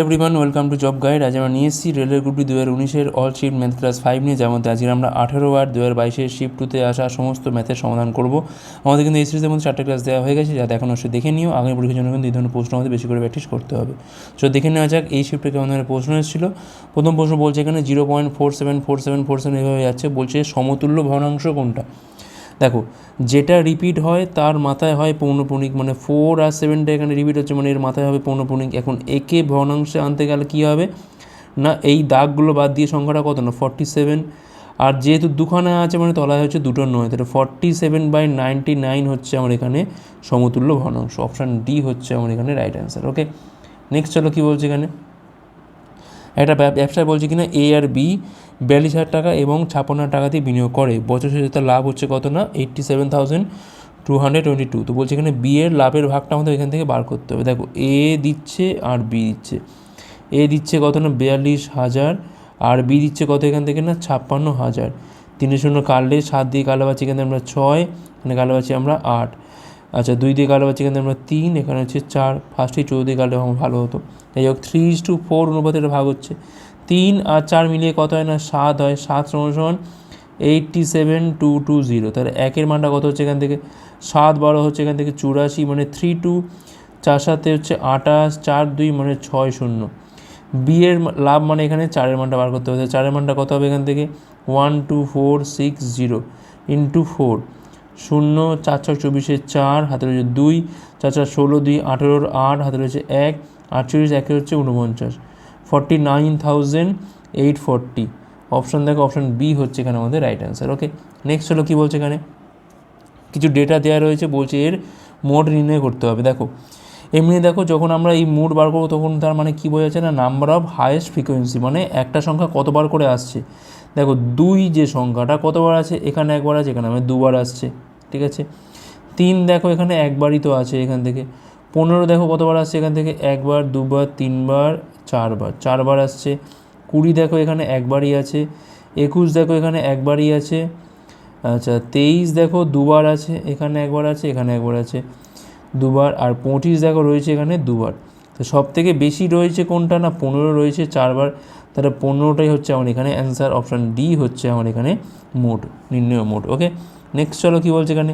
Everyone welcome to job guide আজ আমরা নিয়ে এসেছি রেলের গ্রুপটি দু হাজার উনিশের all shift math class five নিয়ে, যার মধ্যে আজকে আমরা আঠেরো বার দু হাজার বাইশের শিফট টুতে আসা সমস্ত ম্যাথের সমাধান করব। আমাদের কিন্তু এই সিরিজের মধ্যে চারটে ক্লাস দেওয়া হয়ে গেছে, যাতে এখন অবশ্যই দেখে নিও। আগামী পরীক্ষার জন্য কিন্তু এই ধরনের প্রশ্ন আমাদের বেশি করে প্র্যাকটিস করতে হবে। সো দেখে নেওয়া যাক, এই শিফটে কেমন ধরনের প্রশ্ন এসেছিল। প্রথম প্রশ্ন বলছে এখানে zero point four seven four seven four seven এভাবে যাচ্ছে, বলছে সমতুল্য ভগ্নাংশ কোনটা? দেখো, যেটা রিপিট হয় তার মাথায় হয় পৌনপুণিক মানে ফোর আর সেভেনটা এখানে রিপিট হচ্ছে মানে এর মাথায় হবে পৌনপুণিক এখন একে ভগ্নাংশে আনতে গেলে কী হবে? না, এই দাগগুলো বাদ দিয়ে সংখ্যাটা কত? না ফর্টি সেভেন আর যেহেতু দুখানা আছে মানে তলায় হচ্ছে দুটো নয়। তাহলে forty seven by ninety nine হচ্ছে আমার এখানে সমতুল্য ভগ্নাংশ। অপশান ডি হচ্ছে আমার এখানে রাইট অ্যান্সার ওকে নেক্সট চলো কী বলছে এখানে? একটা ব্যব- ব্যবসায় বলছে কিনা এ আর বি বিয়াল্লিশ হাজার টাকা এবং ছাপ্পান্ন হাজার টাকা দিয়ে বিনিয়োগ করে। বছর শেষে তার লাভ হচ্ছে কত না? Eighty seven thousand two hundred twenty two তো বলছে এখানে বি এর লাভের ভাগটা আমাদের এখান থেকে বার করতে হবে। দেখো এ দিচ্ছে আর বি দিচ্ছে। এ দিচ্ছে কত না? বিয়াল্লিশ হাজার। আর বি দিচ্ছে কত এখান থেকে না? ছাপ্পান্ন হাজার। তিনের শূন্য কাটলে সাত দিয়ে কালো পাচ্ছি এখানে আমরা ছয়, এখানে কালো পাচ্ছি আমরা আট। আচ্ছা দুই দিয়ে কালো পাচ্ছি এখানে আমরা তিন, এখানে হচ্ছে চার। ফার্স্টে চৌদ্দ দিয়ে আমার ভালো হতো। যাই হোক থ্রি ইস টু ফোর অনুপাতে ভাগ হচ্ছে। তিন আর চার মিলিয়ে কত হয় না? সাত হয়। সাত সমান eighty seven two two zero তাহলে একের মানটা কত হচ্ছে এখান থেকে? সাত বারো হচ্ছে এখান থেকে চুরাশি মানে থ্রি টু চার সাথে হচ্ছে আঠাশ, চার দুই মানে ছয় শূন্য। বি এর লাভ মানে এখানে চারের মানটা বার করতে হবে। চারের মানটা কত হবে এখান থেকে? One two four six zero into four শূন্য, চার ছয় চব্বিশে চার, হাতে রয়েছে দুই, চার চার ষোলো দুই, আঠেরোর আট, হাতে রয়েছে এক, আটচল্লিশ একে হচ্ছে উনপঞ্চাশ forty nine thousand eight forty option দেখো অপশান বি হচ্ছে এখানে আমাদের রাইট অ্যান্সার ওকে নেক্সট হলো কী বলছে এখানে? কিছু ডেটা দেওয়া রয়েছে, বলছে এর মোড নির্ণয় করতে হবে, দেখো। এমনি দেখো, যখন আমরা এই মোড বার করব, তখন তার মানে কী বোঝাচ্ছে না নাম্বার অফ হায়েস্ট ফ্রিকোয়েন্সি মানে একটা সংখ্যা কতবার করে আসছে। দেখো, দুই যে সংখ্যাটা কতবার আছে, এখানে একবার আছে, এখানে আমার দুবার আসছে, ঠিক আছে? তিন দেখো, এখানে একবারই তো আছে এখান থেকে। পনেরো দেখো কতবার আসছে এখান থেকে? একবার, দুবার, তিনবার, চারবার। চারবার আসছে। কুড়ি দেখো এখানে একবারই আছে। একুশ দেখো এখানে একবারই আছে। আচ্ছা তেইশ দেখো দুবার আছে। এখানে একবার আছে, এখানে একবার আছে। দুবার আর পঁচিশ দেখো রয়েছে এখানে দুবার। তো সব থেকে বেশি রয়েছে কোনটা না পনেরো রয়েছে চারবার? তাহলে পনেরোটাই হচ্ছে আমার এখানে অ্যান্সার অপশান ডি হচ্ছে আমার এখানে মোট, নির্ণয় মোট ওকে নেক্সট চলো কী বলছে এখানে?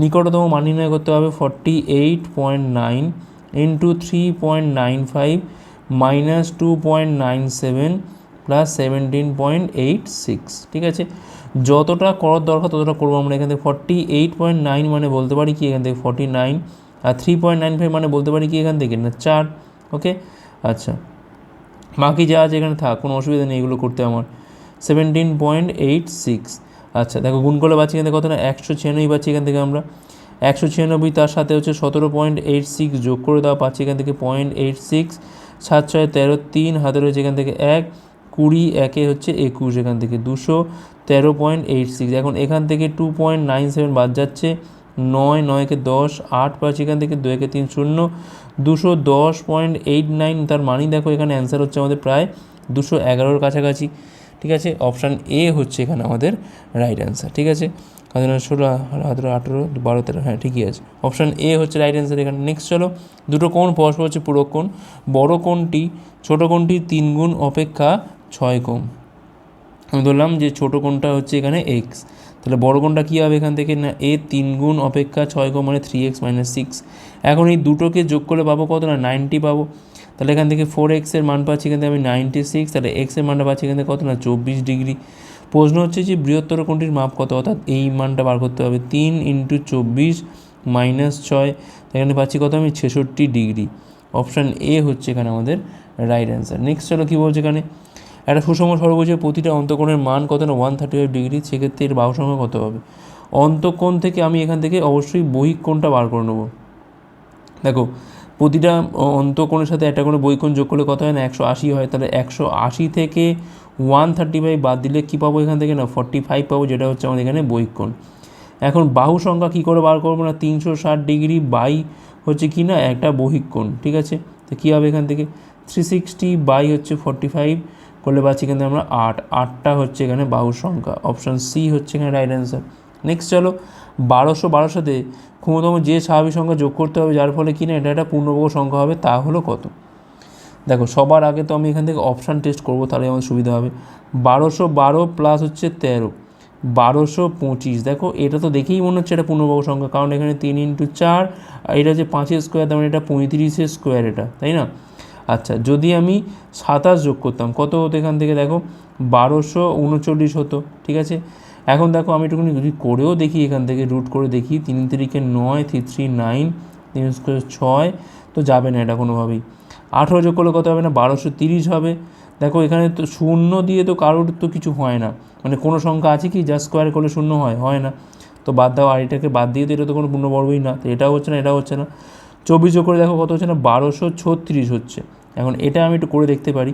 নিকটতম মান নির্ণয় করতে হবে forty eight point nine into three point nine five minus two point nine seven plus seventeen point eight six ঠিক আছে? যতটা করার দরকার ততটা করব আমরা এখান থেকে। ফর্টি এইট পয়েন্ট নাইন মানে বলতে পারি কি এখান থেকে? ফর্টি নাইন আর থ্রি পয়েন্ট নাইন ফাইভ মানে বলতে পারি কি এখান থেকে? না, চার ওকে আচ্ছা। বাকি যা আছে এখানে থাক, কোনো অসুবিধা নেই, এগুলো করতে আমার। সেভেন্টিন পয়েন্ট এইট সিক্স আচ্ছা দেখো গুণ করলে পাচ্ছি এখান থেকে কত না? একশো ছিয়ানব্বই পাচ্ছি এখান থেকে আমরা। একশো ছিয়ানব্বই তার সাথে হচ্ছে সতেরো পয়েন্ট এইট সিক্স যোগ করে দেওয়া পাচ্ছি এখান থেকে পয়েন্ট এইট সিক্স সাত ছয় তেরো তিন, হাতে রয়েছে এখান থেকে এক। কুড়ি একে হচ্ছে একুশ এখান থেকে দুশো। তেরো পয়েন্ট এইট সিক্স এখন এখান থেকে টু পয়েন্ট নাইন সেভেন বাদ যাচ্ছে। নয়, নয়কে দশ, আট পাচ্ছি এখান থেকে দুয়েকে তিন শূন্য। দুশো দশ পয়েন্ট এইট নাইন তার মানই দেখো এখানে অ্যান্সার হচ্ছে আমাদের প্রায় দুশো এগারোর কাছাকাছি। ঠিক আছে? অপশান এ হচ্ছে এখানে আমাদের রাইট অ্যান্সার ঠিক আছে? কারণ ষোলো আঠেরো আঠেরো, বারো, তেরো হ্যাঁ ঠিকই আছে। অপশান এ হচ্ছে রাইট অ্যান্সার এখানে। নেক্সট চলো, দুটো কোণ পরস্পর হচ্ছে পুরো কোণ। বড় কোণটি, ছোটো কোণটি তিন গুণ অপেক্ষা ছয় কোণ। আমি ধরলাম যে ছোটো কোণটা হচ্ছে এখানে এক্স তাহলে বড় কোণটা কী হবে এখান থেকে? না এ তিন গুণ অপেক্ষা ছয় কোণ মানে থ্রি এক্স মাইনাস সিক্স এখন এই দুটোকে যোগ করলে পাবো কত? না নাইনটি পাবো। তাহলে এখান থেকে ফোর এক্সের মান পাচ্ছি এখান থেকে আমি নাইনটি সিক্স তাহলে এক্সের মানটা পাচ্ছি এখান থেকে কত না, চব্বিশ ডিগ্রি। প্রশ্ন হচ্ছে যে বৃহত্তর কোণটির মাপ কত? অর্থাৎ এই মানটা বার করতে হবে তিন ইন্টু চব্বিশ মাইনাস ছয়, এখানে পাচ্ছি কত আমি ছেষট্টি ডিগ্রি। অপশান এ হচ্ছে এখানে আমাদের রাইট অ্যান্সার নেক্সট চলো কী বলছে এখানে? একটা সুষম সর্বোচ্চের প্রতিটা অন্তকোণের মান কত না ওয়ান থার্টি ফাইভ ডিগ্রি, সেক্ষেত্রে এর বাহু সংখ্যা কত হবে? অন্তকোণ থেকে আমি এখান থেকে অবশ্যই বহিক কোণটা বার করে নেব। দেখো প্রতিটা অন্তকোণের সাথে একটা করে বইকোণ যোগ করলে কত হয় না? একশো আশি হয়। তাহলে একশো আশি থেকে ওয়ান থার্টি ফাইভ বাদ দিলে কী পাবো এখান থেকে? না ফর্টি ফাইভ পাবো, যেটা হচ্ছে আমাদের এখানে বইকোণ এখন বাহু সংখ্যা কী করে বার করব না? তিনশো ষাট ডিগ্রি বাই হচ্ছে কি না? একটা বহিকোণ, ঠিক আছে? তো কী হবে এখান থেকে? থ্রি সিক্সটি বাই হচ্ছে ফর্টি ফাইভ করলে পাচ্ছি এখান থেকে আমরা আট। আটটা হচ্ছে এখানে বাহুর সংখ্যা। অপশান সি হচ্ছে এখানে রাইট অ্যান্সার নেক্সট চলো, বারোশো বারোর সাথে ক্ষমতম যে স্বাভাবিক সংখ্যা যোগ করতে হবে, যার ফলে কি না এটা একটা পূর্ণবর্গ সংখ্যা হবে, তা হলো কত? দেখো, সবার আগে তো আমি এখান থেকে অপশান টেস্ট করব, তাহলে আমার সুবিধা হবে। বারোশো বারো প্লাস হচ্ছে তেরো। বারোশো পঁচিশ। দেখো, এটা তো দেখেই মনে হচ্ছে এটা পূর্ণবাহু সংখ্যা, কারণ এখানে তিন ইন্টু চার এটা হচ্ছে পাঁচের স্কোয়ার তার মানে এটা পঁয়ত্রিশের স্কোয়ার এটা, তাই না? আচ্ছা যদি আমি সাতাশ যোগ করতাম, কত হতো এখান থেকে? দেখো, বারোশো উনচল্লিশ হতো, ঠিক আছে? এখন দেখো আমি একটুখানি যদি করেও দেখি এখান থেকে রুট করে দেখি, তিন তিরিকে নয়, থ্রি থ্রি নাইন, তিন স্কোয়ার ছয়, তো যাবে না এটা কোনোভাবেই। আঠেরো যোগ করলে কত হবে না? বারোশো তিরিশ হবে। দেখো এখানে তো শূন্য দিয়ে তো কারোর তো কিছু হয় না। মানে কোনো সংখ্যা আছে কি? যা স্কোয়ার করলে শূন্য হয় হয় না। তো বাদ দাও, আর এটাকে বাদ দিয়ে তো এটা তো কোনো পূর্ণবর্গই না। তো এটাও হচ্ছে না, এটাও হচ্ছে না। চব্বিশ যোগ করে দেখো কত হচ্ছে না? বারোশো ছত্রিশ হচ্ছে। এখন এটা আমি একটু করে দেখতে পারি।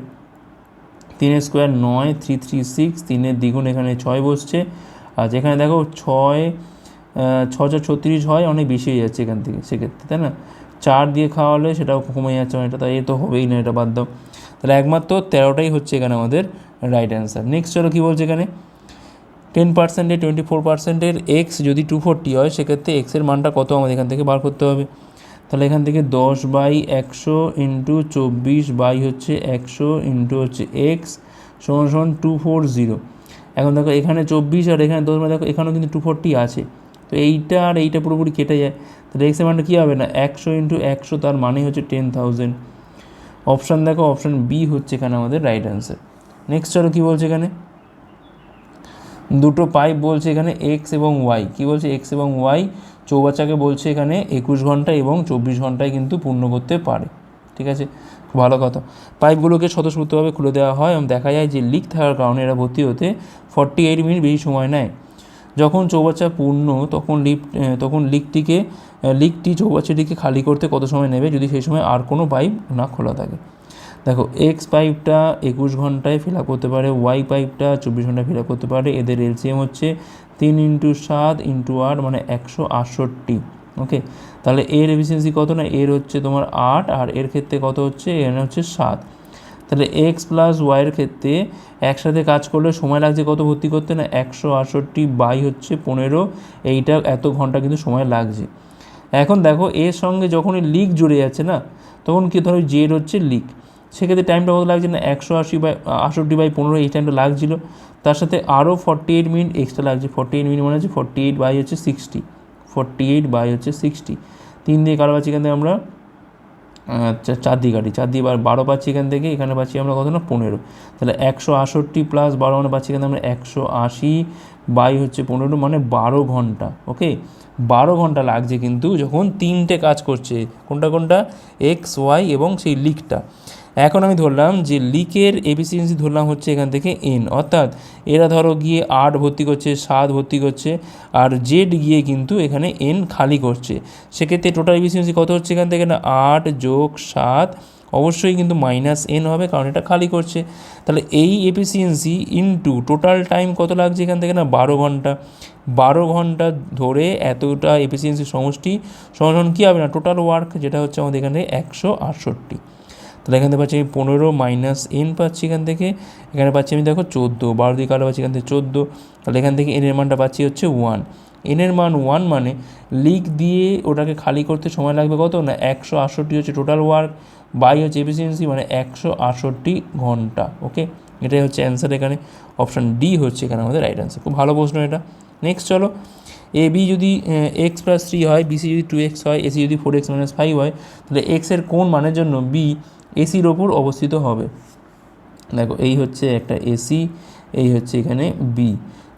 তিনের স্কোয়ার নয়, থ্রি থ্রি, সিক্স, তিনের দ্বিগুণ এখানে ছয় বসছে। আর যেখানে দেখো ছয় ছ চার ছত্রিশ হয়, অনেক বেশি হয়ে যাচ্ছে এখান থেকে সেক্ষেত্রে, তাই না? চার দিয়ে খাওয়া হলে সেটাও কমে যাচ্ছে অনেকটা, তাই এ তো হবেই না, এটা বাদ দাও। তাহলে একমাত্র তেরোটাই হচ্ছে এখানে আমাদের রাইট অ্যান্সার নেক্সট চলো কী বলছে এখানে? টেন পার্সেন্টের টোয়েন্টি ফোর পার্সেন্টের এক্স যদি টু ফোরটি হয়, সেক্ষেত্রে এক্সের মানটা কত আমাদের এখান থেকে বার করতে হবে? তাহলে এখান থেকে দশ বাই একশো ইন্টু চব্বিশ বাই হচ্ছে একশো ইন্টু হচ্ছে এক্স সমান সমান টু ফোর জিরো এখন দেখো এখানে চব্বিশ আর এখানে দশ মানে দেখো এখানেও কিন্তু টু ফোরটি আছে। তো এইটা আর এইটা পুরোপুরি কেটে যায়। তাহলে এক্সের মানটা কী হবে না? একশো ইন্টু একশো তার মানে হচ্ছে টেন থাউজেন্ড অপশান দেখো অপশান বি হচ্ছে এখানে আমাদের রাইট অ্যান্সার নেক্সট চলো কী বলছে এখানে? দুটো পাইপ বলছে এখানে এক্স এবং ওয়াই কী বলছে? এক্স এবং ওয়াই চৌবাচ্চাকে বলছে এখানে একুশ ঘণ্টা এবং চব্বিশ ঘন্টায় কিন্তু পূর্ণ করতে পারে। ঠিক আছে? ভালো কথা। পাইপগুলোকে স্বতঃস্ফূর্তভাবে খুলে দেওয়া হয় এবং দেখা যায় যে লিক থাকার কারণে এরা ভর্তি হতে ফর্টি এইট মিনিট বেশি সময় নেয়। যখন চৌবাচ্চা পূর্ণ, তখন লিফট তখন লিকটিকে লিকটি চৌবাচ্চাটিকে খালি করতে কত সময় নেবে যদি সেই সময় আর কোনো পাইপ না খোলা থাকে? দেখো এক্স পাইপটা একুশ ঘন্টায় ফিল করতে পারে ওয়াই পাইপটা চব্বিশ ঘন্টায় ফিল করতে পারে, এদের এলসিএম হচ্ছে তিন ইন্টু সাত ইন্টু আট মানে একশো আটষট্টি ওকে তাহলে এর এফিসিয়েন্সি কত না? এর হচ্ছে তোমার আট, আর এর ক্ষেত্রে কত হচ্ছে? এর হচ্ছে সাত। তাহলে এক্স প্লাস ওয়াইয়ের ক্ষেত্রে একসাথে কাজ করলে সময় লাগছে কত ভর্তি করতে না? একশো আটষট্টি বাই হচ্ছে পনেরো, এইটা এত ঘণ্টা কিন্তু সময় লাগছে। এখন দেখো, এর সঙ্গে যখনই লিক জুড়ে যাচ্ছে না, তখন কি ধরো জেড হচ্ছে লিক সেক্ষেত্রে টাইমটা কত লাগছে না? একশো আশি বাই আষট্টি বাই পনেরো, এই টাইমটা লাগছিল। তার সাথে আরও ফর্টি এইট মিনিট এক্সট্রা লাগছে। ফর্টি এইট মিনিট মানে হচ্ছে ফর্টি এইট বাই হচ্ছে সিক্সটি ফর্টি এইট বাই হচ্ছে সিক্সটি তিন দিয়ে কারও পাচ্ছি এখান থেকে আমরা চার দিয়ে কাটি। চার দিয়ে বারো পাচ্ছি এখান থেকে, এখানে পাচ্ছি আমরা কত না? পনেরো। তাহলে একশো আষট্টি প্লাস বারো মানে পাচ্ছি এখানে আমরা একশো আশি বাই হচ্ছে পনেরো মানে বারো ঘণ্টা ওকে বারো ঘণ্টা লাগছে কিন্তু যখন তিনটে কাজ করছে, কোনটা কোনটা? এক্স ওয়াই এবং সেই লিকটা। এখন আমি ধরলাম যে লিকের এফিসিয়েন্সি ধরলাম হচ্ছে এখান থেকে এন অর্থাৎ এরা ধরো গিয়ে আট ভর্তি করছে, সাত ভর্তি করছে, আর জেড গিয়ে কিন্তু এখানে এন খালি করছে। সেক্ষেত্রে টোটাল এফিসিয়েন্সি কত হচ্ছে এখান থেকে না? আট যোগ সাত, অবশ্যই কিন্তু মাইনাস এন হবে, কারণ এটা খালি করছে। তাহলে এই এফিসিয়েন্সি ইনটু টোটাল টাইম কত লাগছে এখান থেকে না? বারো ঘণ্টা। বারো ঘণ্টা ধরে এতটা এফিসিয়েন্সি সমষ্টি সমান কী হবে না? টোটাল ওয়ার্ক যেটা হচ্ছে আমাদের এখানে একশো আটষট্টি। তাহলে এখান থেকে পাচ্ছি আমি পনেরো মাইনাস এন পাচ্ছি এখান থেকে। এখানে পাচ্ছি আমি দেখো চোদ্দ, বারো দিয়ে কালো পাচ্ছি এখান থেকে চোদ্দ। তাহলে এখান থেকে এনের মানটা পাচ্ছি হচ্ছে ওয়ান এনের মান ওয়ান মানে লিক দিয়ে ওটাকে খালি করতে সময় লাগবে কত? না, একশো আটষট্টি হচ্ছে টোটাল ওয়ার্ক বাই হচ্ছে এফিসিয়েন্সি মানে একশো আটষট্টি ঘণ্টা ওকে এটাই হচ্ছে অ্যান্সার এখানে। অপশান ডি হচ্ছে এখানে আমাদের রাইট অ্যান্সার খুব ভালো প্রশ্ন এটা। নেক্সট চলো। এ বি যদি এক্স প্লাস থ্রি হয় বিসি যদি টু এক্স হয় এসি যদি ফোর এক্স মাইনাস ফাইভ হয়, তাহলে এক্সের কোন মানের জন্য বি এসির ওপর অবস্থিত হবে। দেখো, এই হচ্ছে একটা এসি, এই হচ্ছে এখানে বি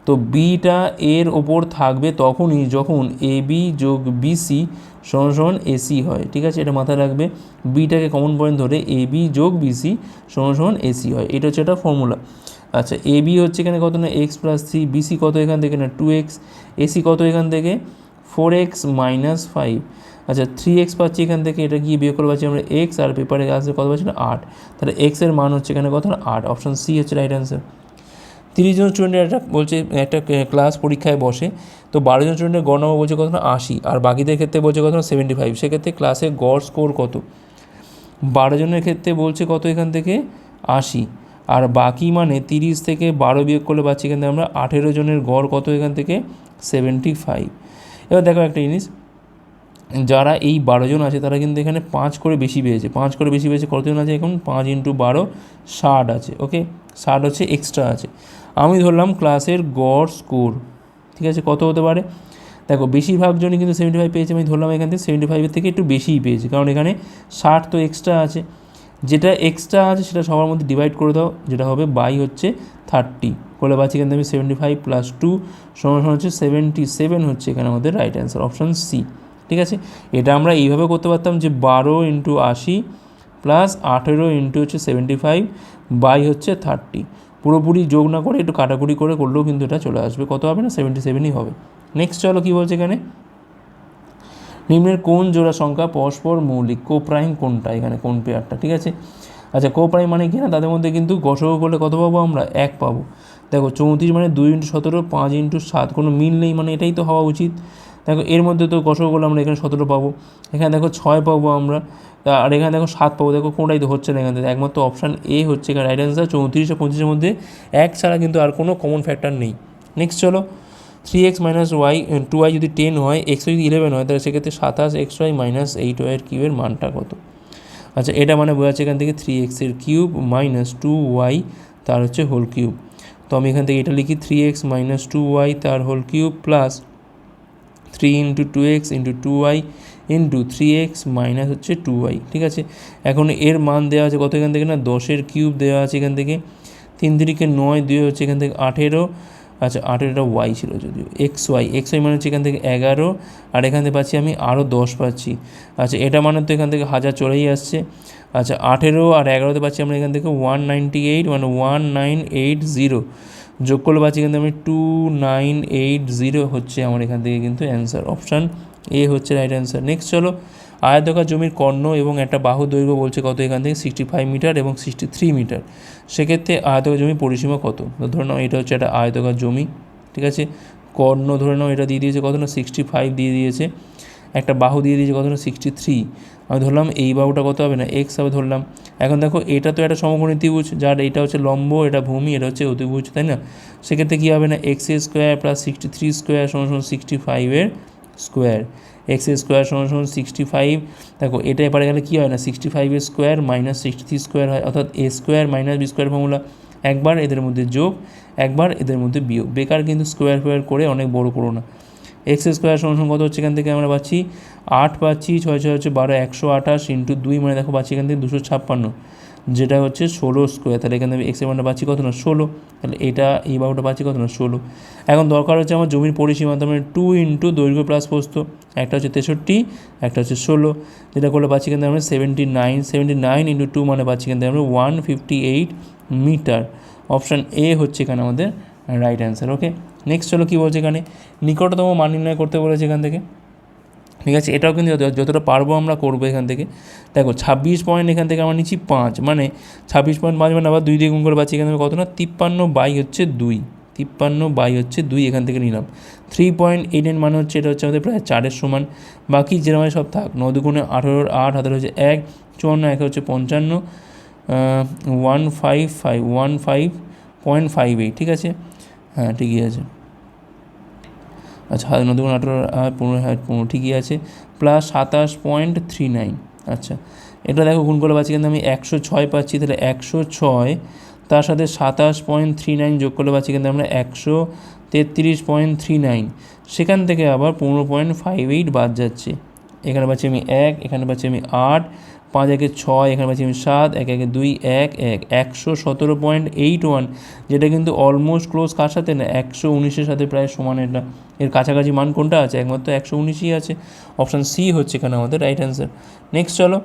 তো বিটা এর ওপর থাকবে তখনই যখন এ বি যোগ বিসি সমান সমান এসি হয়। ঠিক আছে? এটা মাথায় রাখবে। বিটাকে কমন পয়েন্ট ধরে এ বি যোগ বিসি সমান সমান এসি হয়। এটা হচ্ছে একটা ফর্মুলা আচ্ছা এ বি হচ্ছে এখানে কত না? এক্স প্লাস থ্রি বিসি কত এখান থেকে না? টু এক্স এসি কত এখান থেকে? ফোর এক্স মাইনাস ফাইভ আচ্ছা থ্রি এক্স পাচ্ছি এখান থেকে, এটা গিয়ে বিয়োগ করে পাচ্ছি আমরা এক্স আর পেপারে আসলে কত পাচ্ছি আট। তাহলে এক্সের মান হচ্ছে এখানে কত আট। অপশান সি হচ্ছে রাইট অ্যান্সার তিরিশ জন স্টুডেন্টের একটা বলছে, একটা ক্লাস পরীক্ষায় বসে, তো বারো জন স্টুডেন্টের গড় নম্বর বলছে কত না? আশি। আর বাকিদের ক্ষেত্রে বলছে কত না? সেভেন্টি ফাইভ সেক্ষেত্রে ক্লাসে গড় স্কোর কত? বারো জনের ক্ষেত্রে বলছে কত এখান থেকে? আশি। আর বাকি মানে তিরিশ থেকে বারো বিয়োগ করলে পাচ্ছি এখান থেকে আমরা আঠেরো জনের গড় কত এখান থেকে? সেভেন্টি ফাইভ এবার দেখো একটা জিনিস যারা এই বারো জন আছে, তারা কিন্তু এখানে পাঁচ করে বেশি পেয়েছে। পাঁচ করে বেশি পেয়েছে কতজন আছে এখন? পাঁচ ইন্টু বারো, ষাট আছে, ওকে? ষাট হচ্ছে এক্সট্রা আছে। আমি ধরলাম ক্লাসের গড় স্কোর ঠিক আছে? কত হতে পারে? দেখো, বেশিরভাগ জনই কিন্তু সেভেন্টি ফাইভ পেয়েছে। আমি ধরলাম এখান থেকে সেভেন্টি ফাইভের থেকে একটু বেশিই পেয়েছে, কারণ এখানে ষাট তো এক্সট্রা আছে। যেটা এক্সট্রা আছে, সেটা সবার মধ্যে ডিভাইড করে দাও, যেটা হবে বাই হচ্ছে থার্টি করলে পাচ্ছি এখান থেকে আমি সেভেন্টি ফাইভ প্লাস টু সমান হচ্ছে সেভেন্টি সেভেন হচ্ছে এখানে আমাদের রাইট অ্যান্সার অপশান সি ঠিক আছে? এটা আমরা এইভাবে করতে পারতাম যে বারো ইন্টু আশি প্লাস আঠেরো ইন্টু হচ্ছে সেভেন্টি ফাইভ বাই হচ্ছে থার্টি পুরোপুরি যোগ না করে একটু কাটাকুটি করে করলেও কিন্তু এটা চলে আসবে। কত হবে না? সেভেন্টি সেভেনই হবে। নেক্সট চলো কী বলছে এখানে? নিম্নের কোন জোড়া সংখ্যা পরস্পর মৌলিক? কো প্রাইম কোনটা এখানে? কোন পেয়ারটা ঠিক আছে? আচ্ছা কো প্রাইম মানে কি না? তাদের মধ্যে কিন্তু গসগ করলে কত পাবো আমরা? এক পাবো। দেখো, চৌত্রিশ মানে দুই ইন্টু সতেরো, পাঁচ ইন্টু সাত। কোনো মিল নেই মানে এটাই তো হওয়া উচিত। দেখো, এর মধ্যে তো গসগ করলে আমরা এখানে সতেরো পাবো। এখানে দেখো ছয় পাবো আমরা। আর এখানে দেখো সাত পাবো। দেখো কোনটাই তো হচ্ছে না এখান থেকে। একমাত্র অপশান এ হচ্ছে এখানে রাইট অ্যান্সার চৌত্রিশ আর পঁচিশের মধ্যে এক ছাড়া কিন্তু আর কোনো কমন ফ্যাক্টর নেই। নেক্সট চলো। Three x minus y two y যদি টেন হয় এক্স যদি ইলেভেন হয়, তাহলে সেক্ষেত্রে সাতাশ এক্স ওয়াই মাইনাস এইট ওয়াইয়ের কিউবের মানটা কত? আচ্ছা এটা মানে বোঝাচ্ছে এখান থেকে থ্রি এক্সের কিউব মাইনাস টু ওয়াই তার হচ্ছে হোল কিউব তো আমি এখান থেকে এটা লিখি three x minus two y তার whole cube plus three into two x into two y into three x minus হচ্ছে টু ওয়াই ঠিক আছে? এখন এর মান দেওয়া আছে কত এখান থেকে না? দশের কিউব দেওয়া আছে এখান থেকে। তিন তিরিকে নয় দুই হচ্ছে এখান থেকে আঠেরো। আচ্ছা আঠেরোটা ওয়াই ছিল যদিও। এক্স ওয়াই এক্স ওয়াই মানে হচ্ছে এখান থেকে এগারো। আর এখান থেকে পাচ্ছি আমি আরও দশ পাচ্ছি। আচ্ছা এটা মানে তো এখান থেকে হাজার চলেই আসছে। আচ্ছা আঠেরো আর এগারোতে পাচ্ছি আমরা এখান থেকে ওয়ান নাইনটি এইট মানে ওয়ান নাইন এইট জিরো যোগ করলে পাচ্ছি কিন্তু আমি টু নাইন এইট জিরো হচ্ছে আমার এখান থেকে কিন্তু অ্যান্সার অপশান এ হচ্ছে রাইট অ্যান্সার নেক্সট চলো আয়তকার জমির কর্ণ এবং একটা বাহু দৈর্ঘ্য বলছে কত এখান থেকে? সিক্সটি ফাইভ মিটার এবং সিক্সটি থ্রি মিটার সেক্ষেত্রে আয়তকার জমির পরিসীমা কত? ধরে নাও এটা হচ্ছে একটা আয়তকার জমি, ঠিক আছে? কর্ণ ধরে নাও এটা দিয়ে দিয়েছে কত না? সিক্সটি ফাইভ দিয়ে দিয়েছে। একটা বাহু দিয়ে দিয়েছে কত সিক্সটি থ্রি আমি ধরলাম এই বাহুটা কত হবে না? এক্স হবে ধরলাম। এখন দেখো, এটা তো একটা সমকোণী ত্রিভুজ, যার এটা হচ্ছে লম্ব, এটা ভূমি, এটা হচ্ছে অতিভুজ, তাই না? সেক্ষেত্রে কী হবে না? X square plus sixty three square সমান সমান সিক্সটি ফাইভের স্কোয়ার এক্স স্কোয়ার সমান সমান সিক্সটি ফাইভ দেখো, এটা এবারে গেলে কী হয় না? সিক্সটি ফাইভের square minus sixty three square হয়, অর্থাৎ A square minus B square formula একবার এদের মধ্যে যোগ, একবার এদের মধ্যে বিয়োগ। বেকার কিন্তু স্কোয়ার ফোয়ার করে অনেক বড় করো না। এক্স স্কোয়ার সমান কত হচ্ছে এখান থেকে আমরা পাচ্ছি? আট পাচ্ছি, ছয় ছয় হচ্ছে বারো, একশো আঠাশ ইন্টু দুই মানে দেখো পাচ্ছি এখান থেকে দুশো ছাপ্পান্ন। যেটা হচ্ছে ষোলো স্কোয়ার তাহলে এখানে আমি এক্সের মানটা পাচ্ছি কত না? ষোলো। তাহলে এটা, এই বাহুটা পাচ্ছি কত না? ষোলো। এখন দরকার হচ্ছে আমার জমির পরিসীমা, তার মানে টু ইন্টু দৈর্ঘ্য প্লাস পোস্ত একটা হচ্ছে তেষট্টি, একটা হচ্ছে ষোলো। যেটা করলে পাচ্ছি কিন্তু আমরা seventy nine seventy nine into two মানে পাচ্ছি কিন্তু আমরা one fifty eight meter option A হচ্ছে এখানে আমাদের রাইট অ্যান্সার ওকে নেক্সট চলো কী বলছে এখানে? নিকটতম মান নির্ণয় করতে বলেছে এখান থেকে। ঠিক আছে? এটাও কিন্তু যত- যতটা পারব আমরা করব এখান থেকে। দেখো, ছাব্বিশ পয়েন্ট এখান থেকে আমরা নিচ্ছি পাঁচ। মানে ছাব্বিশ পয়েন্ট পাঁচ মানে আবার দুই দিয়ে গুণ করে পাচ্ছি এখান থেকে কত না? তিপ্পান্ন বাই হচ্ছে দুই। তিপ্পান্ন বাই হচ্ছে দুই এখান থেকে নিলাম। থ্রি পয়েন্ট এইট নাইন মানে হচ্ছে এটা হচ্ছে আমাদের প্রায় চারের সমান। বাকি যেরকম সব থাক, নয় দুগুণে আট হাতের হচ্ছে এক, চুয়ান্ন, এক হচ্ছে পঞ্চান্ন one five five one five point five eight ঠিক আছে? হ্যাঁ ঠিকই আছে। আচ্ছা হাজার নয় দুগুণ আঠেরো পনেরো হ্যাঁ পনেরো, ঠিকই আছে। প্লাস সাতাশ পয়েন্ট থ্রি নাইন আচ্ছা। এটা দেখো, গুণ করে পাচ্ছি কিন্তু আমি একশো ছয় পাচ্ছি, তাহলে একশো ছয়, তার সাথে সাতাশ পয়েন্ট থ্রি নাইন যোগ করলে পাচ্ছি কিন্তু আমরা একশো তেত্রিশ পয়েন্ট থ্রি নাইন সেখান থেকে আবার পনেরো পয়েন্ট ফাইভ এইট বাদ যাচ্ছে। এখানে পাচ্ছি আমি এক, এখানে পাচ্ছি আমি আট পাঁচ একে ছয়, এখানে পাচ্ছি আমি সাত, এক একে দুই, এক এক। একশো সতেরো পয়েন্ট এইট ওয়ান যেটা কিন্তু অলমোস্ট ক্লোজ কার সাথে না? একশো উনিশের সাথে প্রায় সমান এটা। এর কাছাকাছি মান কোনটা আছে? একমাত্র একশো উনিশই আছে। অপশান সি হচ্ছে এখানে আমাদের রাইট অ্যান্সার নেক্সট চলো।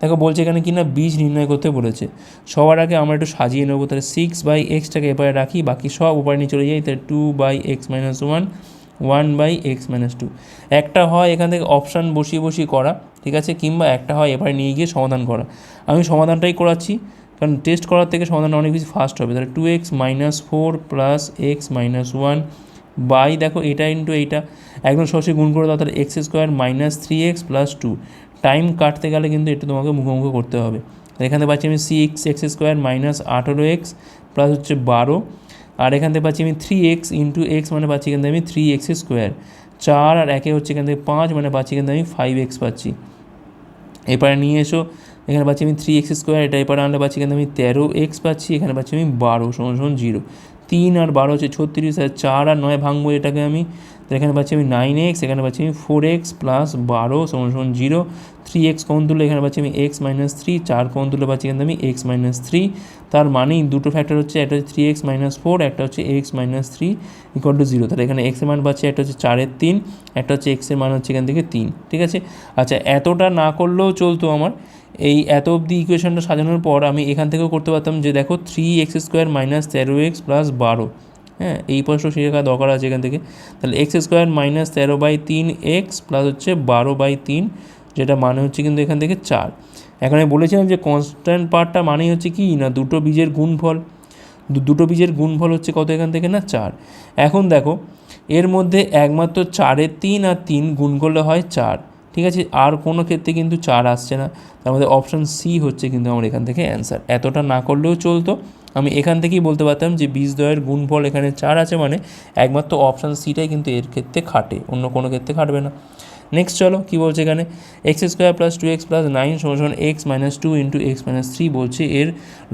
দেখো, বলছে এখানে কি না বীজ নির্ণয় করতে বলেছে। সবার আগে আমরা একটু সাজিয়ে নেব। তাহলে সিক্স বাই এক্সটাকে এপারে রাখি, বাকি সব উপায় নিয়ে চলে যাই। তাহলে two by x minus one one by x minus two একটা হয় এখান থেকে অপশান বসিয়ে বসিয়ে করা। ঠিক আছে? কিংবা একটা হয়, এবারে নিয়ে গিয়ে সমাধান করা। আমি সমাধানটাই করাচ্ছি। কারণ টেস্ট করার থেকে সমাধান অনেক বেশি ফাস্ট হবে। তাহলে two x minus four plus x minus one by দেখো, এটা ইন্টু এইটা। একদম সরাসরি গুণ করে দাও, তাহলে x square minus three x plus two time কাটতে গেলে কিন্তু একটু তোমাকে মুখোমুখি করতে হবে। এখানে পাচ্ছি আমি সিক্স এক্স স্কোয়ার মাইনাস আঠেরো এক্স প্লাস হচ্ছে বারো। আর এখান থেকে পাচ্ছি আমি থ্রি এক্স ইন্টু এক্স মানে পাচ্ছি থেকে আমি থ্রি এক্স স্কোয়ার চার আর একে হচ্ছে এখান থেকে পাঁচ মানে পাচ্ছি এখান থেকে আমি ফাইভ এক্স পাচ্ছি। এপারে নিয়ে এসো, এখানে পাচ্ছি আমি থ্রি এক্স স্কোয়ার এটা এরপরে আনলে পাচ্ছি এখানে আমি তেরো এক্স পাচ্ছি, এখানে পাচ্ছি আমি বারো, সমান সমান জিরো তিন আর বারো হচ্ছে ছত্রিশ, আর চার আর নয় ভাঙবো এটাকে আমি। এখানে পাচ্ছি আমি নাইন এক্স এখানে পাচ্ছি আমি ফোর এক্স প্লাস বারো সমান সমান জিরো থ্রি এক্স কমন তুললে এখানে পাচ্ছি আমি এক্স মাইনাস থ্রি চার কমন তুললে পাচ্ছি এখানে আমি এক্স মাইনাস থ্রি তার মানেই দুটো ফ্যাক্টর হচ্ছে, একটা হচ্ছে থ্রি এক্স মাইনাস ফোর একটা হচ্ছে x minus three equal to zero তাহলে এখানে এক্সের মান পাচ্ছি, একটা হচ্ছে চারের তিন, একটা হচ্ছে এক্সের মান হচ্ছে এখান থেকে তিন। ঠিক আছে? আচ্ছা এতটা না করলেও চলতো আমার। এই এত অবধি ইকুয়েশনটা সাজানোর পর আমি এখান থেকেও করতে পারতাম যে দেখো থ্রি এক্স স্কোয়ার মাইনাস তেরো এক্স প্লাস বারো। হ্যাঁ এই প্রশ্ন শেখা দরকার আছে এখান থেকে। তাহলে এক্স স্কোয়ার মাইনাস তেরো বাই তিন এক্স প্লাস হচ্ছে বারো বাই তিন যেটা মানে হচ্ছে কিন্তু এখান থেকে চার। এখন আমি বলেছিলাম যে কনস্ট্যান্ট পার্টটা মানেই হচ্ছে কি না দুটো বীজের গুণফল। দুটো বীজের গুণফল হচ্ছে কত এখান থেকে না চার। এখন দেখো, এর মধ্যে একমাত্র চারের তিন আর তিন গুণ করলে হয় চার। ঠিক আছে? আর কোনো ক্ষেত্রে কিন্তু চার আসছে না। তার মধ্যে অপশান সি হচ্ছে কিন্তু আমার এখান থেকে অ্যান্সার এতটা না করলেও চলতো। আমি এখান থেকেই বলতে পারতাম যে বীজদ্বয়ের গুণফল এখানে চার আছে মানে একমাত্র অপশান সিটাই কিন্তু এর ক্ষেত্রে খাটে, অন্য কোনো ক্ষেত্রে খাটবে না। নেক্সট চলো, কী বলছে এখানে? X square plus two x plus nine সমান x minus two into x minus three বলছে এর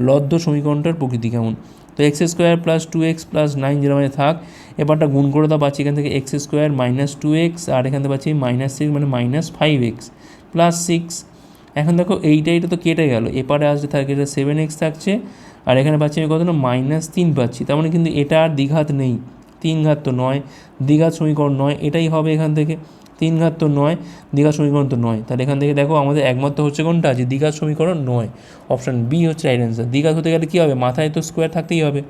লব্ধ সমীকরণটার প্রকৃতি কেমন? তো x square plus two x plus nine যেটা মানে থাক। এবারটা গুণ করে দাও, পাচ্ছি এখান থেকে x square minus two x আর এখান থেকে পাচ্ছি মাইনাস সিক্স মানে minus five x plus six এখন দেখো এইটা এটা তো কেটে গেল। এপারে আসলে থাকে এটা সেভেন এক্স থাকছে, আর এখানে পাচ্ছি আমি কত না মাইনাস তিন পাচ্ছি। তার মানে কিন্তু এটা আর দ্বিঘাত নেই। তিন ঘাত তো নয়। দ্বিঘাত সমীকরণ নয়। এটাই হবে এখান থেকে। তিন ঘাত তো নয় দ্বিঘাত সমীকরণ তো নয়। তাহলে এখান থেকে দেখো আমাদের একমাত্র হচ্ছে কোনটা? যে দ্বিঘাত সমীকরণ নয়। অপশান বি হচ্ছে রাইট অ্যান্সার দ্বিঘাত হতে গেলে কী হবে? মাথায় তো স্কোয়ার থাকতেই হবে।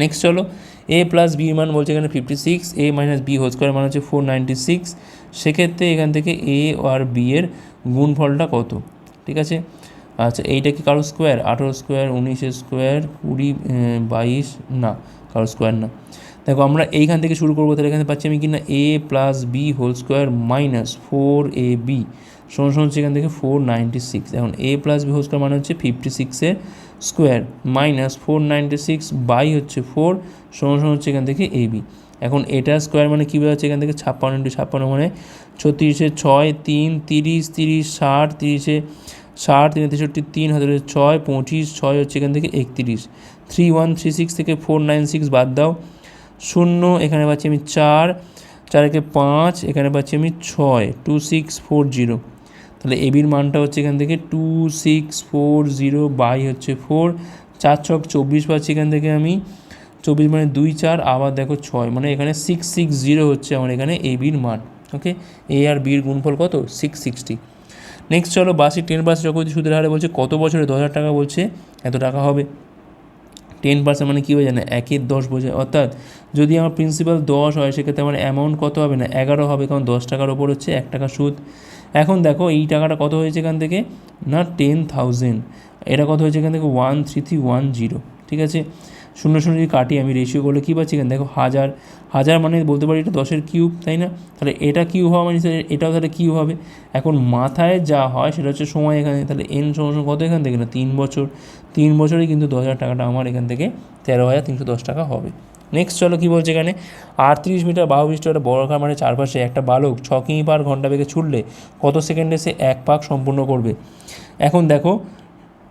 নেক্সট চলো। এ প্লাস বি মান বলছে এখানে fifty six A minus B whole square মান হচ্ছে ফোর নাইনটি সিক্স সেক্ষেত্রে এখান থেকে এ আর বি এর গুণফলটা কত? ঠিক আছে? আচ্ছা এইটা কি কারও স্কোয়ার আঠেরো স্কোয়ার উনিশের স্কোয়ার কুড়ি বাইশ? না কারও স্কোয়ার না। দেখো আমরা এইখান থেকে শুরু করব, তাহলে এখানে পাচ্ছি আমি কি না A plus B whole square minus four A B সমান সমান হচ্ছে এখান থেকে ফোর নাইনটি সিক্স এখন A plus B whole square মানে হচ্ছে ফিফটি সিক্সের square minus four ninety six by হচ্ছে ফোর সমান সমান হচ্ছে এখান থেকে এ বি এখন এটা স্কোয়ার মানে কী বোঝাচ্ছে এখান থেকে ছাপ্পান্ন ইন্টু ছাপ্পান্ন মানে ছত্রিশে ছয় তিন, তিরিশ তিরিশ, ষাট, তিরিশে ষাট তিন তেষট্টি, তিন, হাজার ছয়, পঁচিশ, ছয় হচ্ছে এখান থেকে একত্রিশ থ্রি ওয়ান থ্রি সিক্স থেকে ফোর নাইন সিক্স বাদ দাও শূন্য, এখানে পাচ্ছি আমি চার, চারকে পাঁচ, এখানে পাচ্ছি আমি ছয় টু সিক্স ফোর জিরো তাহলে এবির মানটা হচ্ছে এখান থেকে two six four zero by হচ্ছে ফোর চার, ছক, চব্বিশ পাচ্ছি এখান থেকে আমি। চব্বিশ মানে দুই, চার, আবার দেখো ছয় মানে এখানে সিক্স সিক্স জিরো হচ্ছে আমার এখানে এ বির মান ওকে এ আর বির গুণফল কত? সিক্স সিক্সটি নেক্সট চলো বাসি টেন পার্সেন্ট চক্রবর্তী সুদের হারে বলছে কত বছরে দশ হাজার টাকা বলছে? এত টাকা হবে। টেন পার্সেন্ট মানে কী হয়ে যায় না? একের দশ বোঝায় অর্থাৎ যদি আমার প্রিন্সিপাল দশ হয়, সেক্ষেত্রে আমার অ্যামাউন্ট কত হবে না? এগারো হবে, কারণ দশ টাকার ওপর হচ্ছে এক টাকা সুদ। এখন দেখো, এই টাকাটা কত হয়েছে এখান থেকে? না টেন থাউজেন্ড এটা কত হয়েছে এখান থেকে? One three three one zero ঠিক আছে? শূন্য শূন্য যদি কাটি আমি রেশিও করলে কী পাচ্ছি এখানে? দেখো হাজার হাজার মানে বলতে পারি এটা দশের কিউব তাই না? তাহলে এটা কিউব হওয়া মানে এটাও তাহলে কিউব হবে। এখন মাথায় যা হয় সেটা হচ্ছে সময় এখানে। তাহলে এন সমান কত এখান থেকে? না, তিন বছর। তিন বছরে কিন্তু দশ হাজার টাকাটা আমার এখান থেকে তেরো হাজার তিনশো দশ টাকা হবে। নেক্সট চলো কী বলছে এখানে? আটত্রিশ মিটার বাহু বিশিষ্ট একটা বর্গাকার মানে চারপাশে একটা বালক ছ কিমি পার ঘণ্টা বেগে ছুটলে কত সেকেন্ডে সে এক পাক সম্পূর্ণ করবে? এখন দেখো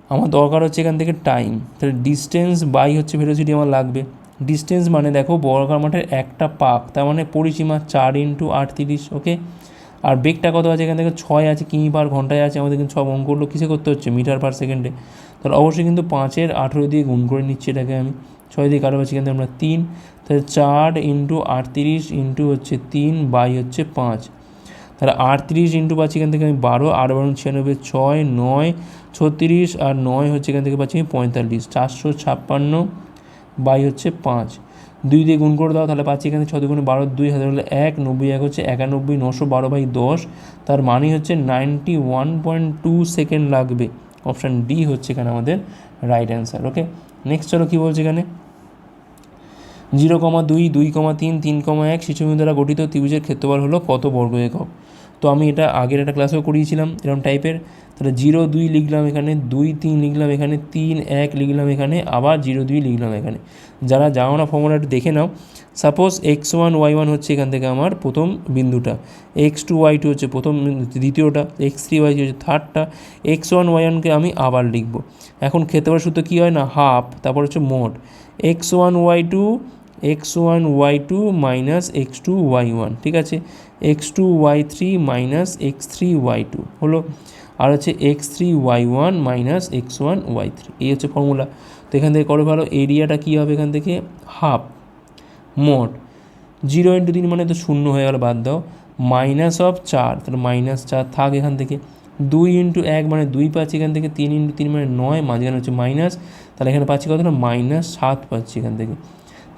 আমার দরকার হচ্ছে এখান থেকে টাইম তাহলে ডিস্টেন্স বাই হচ্ছে ভেলোসিটি আমার লাগবে। ডিস্টেন্স মানে দেখো বর্গাকার মাঠের একটা পাক, তার মানে পরিসীমা চার ইন্টু আটত্রিশ ওকে আর বেগটা কত আছে? এখান থেকে ছয় আছে, কিমি পার ঘন্টায় আছে। আমাদের কিন্তু সব অঙ্কগুলো কিসে করতে হচ্ছে? মিটার পার সেকেন্ডে তাহলে অবশ্যই কিন্তু পাঁচের আঠেরো দিয়ে গুণ করে নিচ্ছি এটাকে আমি। ছয় দিয়ে কারও পাচ্ছি এখান থেকে আমরা তিন। তাহলে চার ইন্টু আটত্রিশ ইন্টু হচ্ছে তিন বাই হচ্ছে পাঁচ। তাহলে আটত্রিশ ইন্টু পাচ্ছি এখান থেকে আমি বারো আট বারো ছিয়ানব্বই ছয়, নয়, ছত্রিশ, আর নয় হচ্ছে এখান থেকে পাচ্ছি আমি পঁয়তাল্লিশ, চারশো ছাপ্পান্ন বাই হচ্ছে পাঁচ। দুই দিয়ে গুণ করে দাও, তাহলে পাচ্ছি এখানে ছয় দুগুণে বারো, দুই হাজার হলে এক, নব্বই এক হচ্ছে একানব্বই, নশো বারো বাই দশ। তার মানে হচ্ছে ninety one point two second লাগবে। অপশান ডি হচ্ছে এখানে আমাদের রাইট অ্যান্সার, ওকে? নেক্সট চলো কী বলছে এখানে? জিরো কমা দুই দুই কমা তিন তিন কমা এক, শিশুবিন্দু দ্বারা গঠিত ত্রিভুজের ক্ষেত্রফল হলো কত বর্গ একক? তো আমি এটা আগের একটা ক্লাসেও করিয়েছিলাম, এরকম টাইপের তাহলে জিরো দুই লিখলাম এখানে, দুই তিন লিখলাম এখানে, তিন এক লিখলাম এখানে, আবার জিরো দুই লিখলাম এখানে। যারা যাও না ফর্মুলাটা দেখে নাও suppose x one y one হচ্ছে এখান থেকে আমার প্রথম বিন্দুটা এক্স টু ওয়াই টু হচ্ছে প্রথম দ্বিতীয়টা এক্স থ্রি ওয়াই হচ্ছে থার্ডটা এক্স ওয়ান ওয়াই ওয়ানকে আমি আবার লিখব। এখন পাওয়ার সূত্র কী হয় না? হাফ তারপর হচ্ছে মোট। X one y two x one y two minus x two y one ঠিক আছে? X two y three minus x three y two হলো? আর হচ্ছে x three y one minus x one y three এই হচ্ছে formula তো এখান থেকে করো ভালো এরিয়াটা কী হবে এখান থেকে? হাফ মোট। জিরো ইন্টু তিন মানে তো শূন্য হয়ে গেল, বাদ দাও। মাইনাস অফ চার, তাহলে মাইনাস চার থাক এখান থেকে। দুই ইন্টু এক মানে দুই পাচ্ছি এখান থেকে, তিন ইন্টু তিন মানে নয়, মাঝখানে হচ্ছে মাইনাস তাহলে এখানে পাচ্ছি কত? না মাইনাস সাত পাচ্ছি এখান থেকে।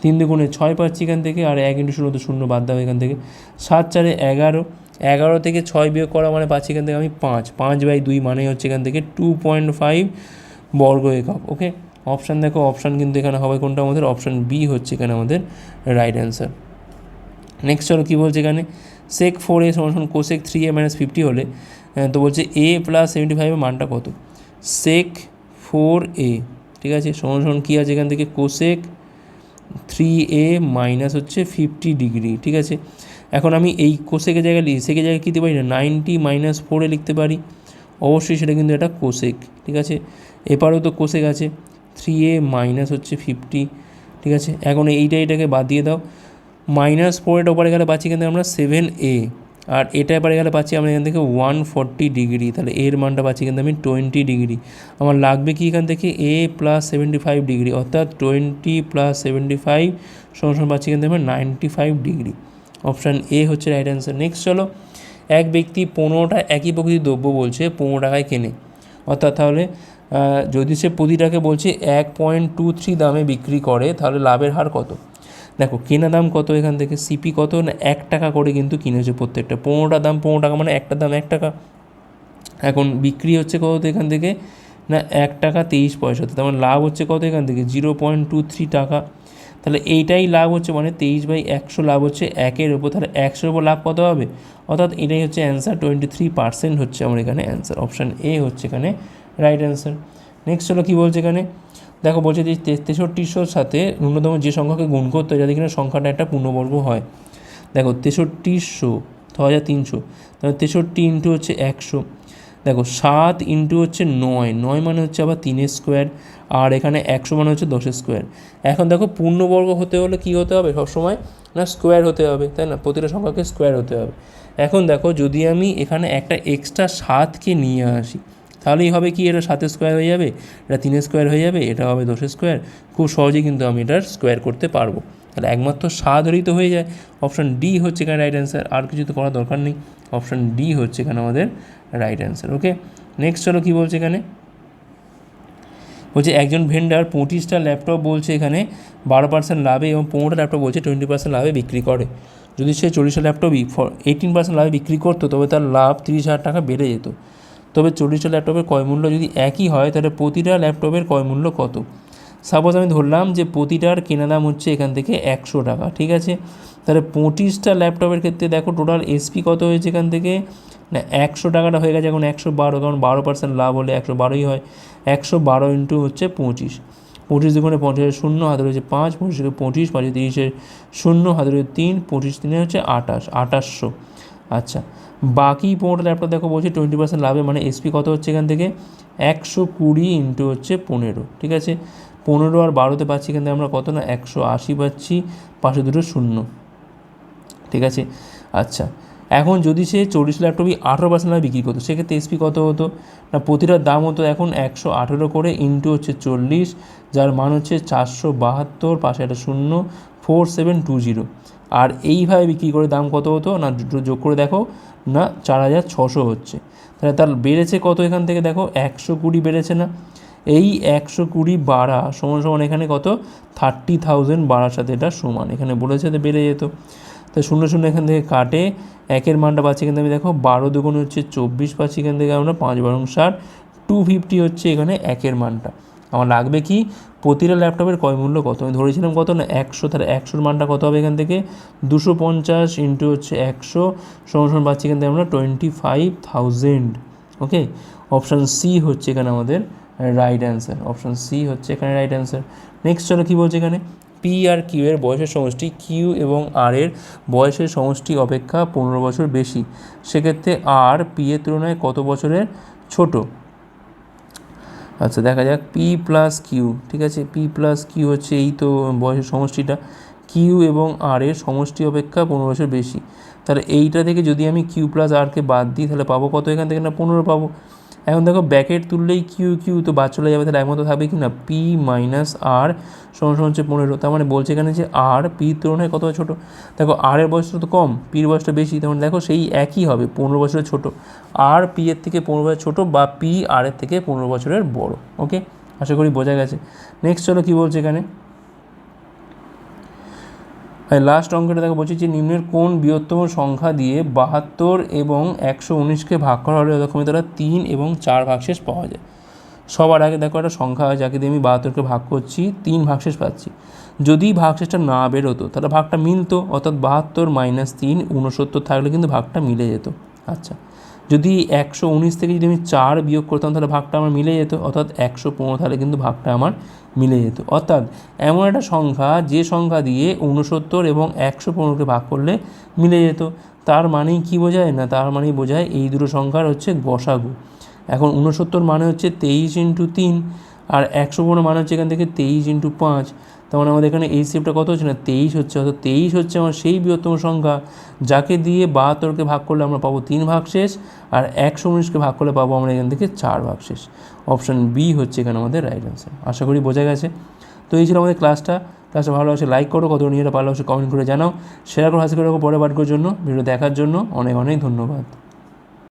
তিন দুগুণে ছয় পাচ্ছি এখান থেকে আর এক ইন্টু শূন্য তো শূন্য বাদ দাও এখান থেকে। সাত চারে এগারো এগারো থেকে ছয় বিয়োগ করা মানে পাচ্ছি এখান থেকে আমি পাঁচ। পাঁচ বাই দুই মানে হচ্ছে এখান থেকে টু পয়েন্ট ফাইভ বর্গ একক, ওকে? অপশান দেখো, অপশান কিন্তু এখানে হবে কোনটা আমাদের? অপশান বি হচ্ছে এখানে আমাদের রাইট অ্যান্সার নেক্সট চলো কী বলছে এখানে? সেক ফোর এ সমান cosec three A minus fifty হলে তো বলছে এ প্লাস সেভেন্টি ফাইভের মানটা কত? সেক ফোর এ ঠিক আছে? সমান সমান কী আছে এখান থেকে? কোসেক থ্রি এ মাইনাস হচ্ছে ফিফটি ডিগ্রি ঠিক আছে? এখন আমি এই কোষেকের জায়গায় লিখি সেকের জায়গায় কী পারি না? নাইনটি মাইনাস ফোরে লিখতে পারি। অবশ্যই সেটা কিন্তু এটা কোষেক ঠিক আছে? এপারেও তো কোষেক আছে। থ্রি এ মাইনাস হচ্ছে ফিফটি ঠিক আছে? এখন এইটা এটাকে বাদ দিয়ে দাও। মাইনাস ফোর এটা ওপারে গেলে পাচ্ছি কিন্তু আমরা সেভেন এ আর এটা এপারে গেলে পাচ্ছি আমরা এখান থেকে ওয়ান ফর্টি ডিগ্রি তাহলে এর মানটা পাচ্ছি কিন্তু আমি টোয়েন্টি ডিগ্রি আমার লাগবে কি এখান থেকে? A plus seventy five degree অর্থাৎ টোয়েন্টি প্লাস সেভেন্টি ফাইভ সমান পাচ্ছি কিন্তু আমরা ninety five degree option A হচ্ছে রাইট অ্যান্সার নেক্সট চলো। এক ব্যক্তি পনেরোটা একই প্রকৃতির দ্রব্য বলছে, পনেরো টাকায় কেনে। অর্থাৎ তাহলে যদি সে প্রতিটাকে বলছে এক পয়েন্ট টু থ্রি দামে বিক্রি করে, তাহলে লাভের হার কত? দেখো, কেনা দাম কত এখান থেকে? সিপি কত? না, এক টাকা করে কিন্তু কিনেছে প্রত্যেকটা। পনেরোটা দাম, পনেরো টাকা মানে একটা দাম, এক টাকা। এখন বিক্রি হচ্ছে কত এখান থেকে? না, এক টাকা তেইশ পয়সাতে তার মানে লাভ হচ্ছে কত এখান থেকে? জিরো পয়েন্ট টু থ্রি টাকা। তাহলে এইটাই লাভ হচ্ছে মানে তেইশ বাই একশো লাভ হচ্ছে একের ওপর তাহলে একশোর ওপর লাভ কত হবে? অর্থাৎ এটাই হচ্ছে অ্যান্সার টোয়েন্টি থ্রি পার্সেন্ট হচ্ছে আমার এখানে অ্যান্সার অপশান এ হচ্ছে এখানে রাইট অ্যান্সার নেক্সট হলো কী বলছে এখানে? দেখো, বলছে যে তেষট্টিশোর সাথে ন্যূনতম যে সংখ্যাকে গুণ করতে হয়, যাতে কিনা সংখ্যাটা একটা পূর্ণবর্গ হয়। দেখো, তেষট্টিশো, ছ হাজার তিনশো, তাহলে তেষট্টি ইন্টু হচ্ছে একশো। দেখো, সাত ইন্টু হচ্ছে নয় নয় মানে হচ্ছে আবার তিনের স্কোয়ার, আর এখানে একশো মানে হচ্ছে দশের স্কোয়ার। এখন দেখো, পূর্ণবর্গ হতে হলে কী হতে হবে? সবসময় না, স্কোয়ার হতে হবে, তাই না? প্রতিটা সংখ্যাকে স্কোয়ার হতে হবে। এখন দেখো, যদি আমি এখানে একটা এক্সট্রা সাতকে নিয়ে আসি তাহলেই হবে কি? এটা সাতের স্কোয়ার হয়ে যাবে, এটা তিনের স্কোয়ার হয়ে যাবে, এটা হবে দশের স্কোয়ার খুব সহজেই কিন্তু আমি এটার স্কোয়ার করতে পারব। তাহলে একমাত্র সাত হলেই তো হয়ে যায়। অপশান ডি হচ্ছে এখানে রাইট অ্যান্সার আর কিছু তো করার দরকার নেই। অপশান ডি হচ্ছে এখানে আমাদের রাইট অ্যান্সার ওকে নেক্সট চলো কী বলছে এখানে? বলছে, একজন ভেন্ডার পঁচিশটা ল্যাপটপ বলছে এখানে, বারো পার্সেন্ট লাভে এবং পনেরোটা ল্যাপটপ বলছে টোয়েন্টি পার্সেন্ট লাভে বিক্রি করে। যদি সে চল্লিশটা ল্যাপটপই এইটিন পার্সেন্ট লাভে বিক্রি করতো, তবে তার লাভ তিরিশ হাজার টাকা বেড়ে যেত। তবে চল্লিশটা ল্যাপটপের ক্রয় মূল্য যদি একই হয়, তাহলে প্রতিটা ল্যাপটপের ক্রয় মূল্য কত? সাপোজ আমি ধরলাম যে প্রতিটার কেনা দাম হচ্ছে এখান থেকে একশো টাকা, ঠিক আছে? তাহলে পঁচিশটা ল্যাপটপের ক্ষেত্রে দেখো টোটাল এসপি কত হয়েছে এখান থেকে? না, একশো টাকাটা হয়ে গেছে এখন একশো বারো, কারণ বারো পার্সেন্ট লাভ হলে একশো বারোই হয়। একশো বারো ইন্টু হচ্ছে পঁচিশ। পঁচিশ দুগুণে পঞ্চাশের শূন্য, হাতে রয়েছে পাঁচ, পঁচিশ পঁচিশ, পাঁচে তিরিশের শূন্য, হাতে রয়েছে তিন, পঁচিশ তিনে হচ্ছে আঠাশ, আঠাশশো। আচ্ছা বাকি পনেরোটা ল্যাপটপ দেখো বলছি টোয়েন্টি পার্সেন্ট লাভে মানে এসপি কত হচ্ছে এখান থেকে? একশো কুড়ি ইন্টু হচ্ছে পনেরো, ঠিক আছে? পনেরো আর বারোতে পাচ্ছি এখান থেকে আমরা কত না? একশো আশি পাচ্ছি, পাশে দুটো শূন্য, ঠিক আছে? আচ্ছা এখন যদি সে চল্লিশ ল্যাপটপই আঠেরো পার্সেন্ট লাভে বিক্রি করতো, সেক্ষেত্রে এসপি কত হতো? না প্রতিটার দাম হতো এখন একশো আঠেরো করে ইন্টু হচ্ছে চল্লিশ, যার মান হচ্ছে চারশো বাহাত্তর, পাশে একটা শূন্য ফোর সেভেন টু জিরো আর এইভাবে বিক্রি করে দাম কত হতো? না দুটো যোগ করে দেখো, না, চার হাজার ছশো হচ্ছে। তাহলে তার বেড়েছে কত এখান থেকে দেখো? একশো কুড়ি বেড়েছে না? এই একশো কুড়ি বাড়া সমান সমান এখানে কত? থার্টি থাউজেন্ড বাড়ার সাথে এটা সমান। এখানে বলেছে তো বেড়ে যেত। তো শূন্য শূন্য এখান থেকে কাটে। একের মানটা পাচ্ছি এখান থেকে দেখো, বারো দুগুণ হচ্ছে চব্বিশ পাচ্ছি এখান থেকে আমরা পাঁচ বারং ষাট। টু ফিফটি হচ্ছে এখানে একের মানটা। আমার লাগবে কি? প্রতিটা ল্যাপটপের কয় মূল্য কত? আমি ধরেছিলাম কত না? একশো। তাহলে একশোর মানটা কত হবে এখান থেকে? দুশো পঞ্চাশ ইন্টু হচ্ছে একশো। সমান সমান পাচ্ছি এখান থেকে আমরা twenty five thousand. Okay? Option C হচ্ছে এখানে আমাদের রাইট অ্যান্সার অপশান সি হচ্ছে এখানে রাইট অ্যান্সার নেক্সট চলো কী বলছে এখানে? পি আর কিউ এর বয়সের সমষ্টি কিউ এবং আর এর বয়সের সমষ্টি অপেক্ষা পনেরো বছর বেশি। সেক্ষেত্রে আর পি এর তুলনায় কত বছরের? ছোট। আচ্ছা দেখা যাক পি প্লাস কিউ ঠিক আছে? পি প্লাস কিউ হচ্ছে এই তো বয়সের সমষ্টিটা। কিউ এবং আর এর সমষ্টি অপেক্ষা পনেরো বছর বেশি। তাহলে এইটা থেকে যদি আমি কিউ প্লাস আরকে বাদ দিই, তাহলে পাবো কত এখান থেকে? না, পনেরো পাবো। এখন দেখো ব্যাকেট তুললেই কিউ কিউ তো বাদ চলে যাবে, তাহলে একমতো থাকবে কি না? পি মাইনাস আর সমান সমান হচ্ছে পনেরো, তার মানে বলছে এখানে যে আর পির তুলনায় কত ছোটো? দেখো আর এর বয়সটা তো কম পির বয়সটা বেশি তেমন দেখো সেই একই হবে, পনেরো বছরের ছোটো। আর পি এর থেকে পনেরো বছর ছোটো বা পি আর এর থেকে পনেরো বছরের বড় ওকে আশা করি বোঝা গেছে। নেক্সট চলো কী বলছে এখানে? লাস্ট অঙ্কটা দেখো, বলছি যে নিম্নের কোন বৃহত্তম সংখ্যা দিয়ে বাহাত্তর এবং একশো উনিশকে ভাগ করা হলে যথাক্রমে তারা তিন এবং চার ভাগশেষ পাওয়া যায়। সবার আগে দেখো একটা সংখ্যা হয় যাকে দিয়ে আমি বাহাত্তরকে ভাগ করছি, তিন ভাগশেষ পাচ্ছি। যদি ভাগশেষটা না বেরোতো, তাহলে ভাগটা মিলতো, অর্থাৎ বাহাত্তর মাইনাস তিন উনসত্তর থাকলে কিন্তু ভাগটা মিলে যেত। আচ্ছা যদি একশো উনিশ থেকে যদি আমি চার বিয়োগ করতাম, তাহলে ভাগটা আমার মিলে যেত, অর্থাৎ একশো পনেরো, তাহলে কিন্তু ভাগটা আমার মিলে যেত। অর্থাৎ এমন একটা সংখ্যা, যে সংখ্যা দিয়ে ঊনসত্তর এবং একশো পনেরোকে ভাগ করলে মিলে যেত। তার মানেই কি বোঝায়? না, তার মানেই বোঝায় এই দুটো সংখ্যার হচ্ছে গসাগু। এখন ঊনসত্তর মানে হচ্ছে তেইশ ইন্টু তিন। আর একশো পনেরো মানে হচ্ছে এখান থেকে তেইশ ইন্টু পাঁচ, তার মানে আমাদের এখানে এই সেপটা কত হচ্ছে না? তেইশ হচ্ছে, অর্থাৎ তেইশ হচ্ছে আমার সেই বৃহত্তম সংখ্যা, যাকে দিয়ে বাহাত্তরকে ভাগ করলে আমরা পাবো তিন ভাগ শেষ, আর একশো উনিশকে ভাগ করলে পাবো আমরা এখান থেকে চার ভাগ শেষ। অপশান বি হচ্ছে এখানে আমাদের রাইট অ্যান্সার আশা করি বোঝা গেছে। তো এই ছিল আমাদের ক্লাসটা ক্লাসটা ভালো আছে লাইক করো কত নিজেরা ভালো আছে কমেন্ট করে জানাও। শেয়ার করো, হাসি করে পরে বাটকোর জন্য ভিডিও দেখার জন্য অনেক অনেক ধন্যবাদ।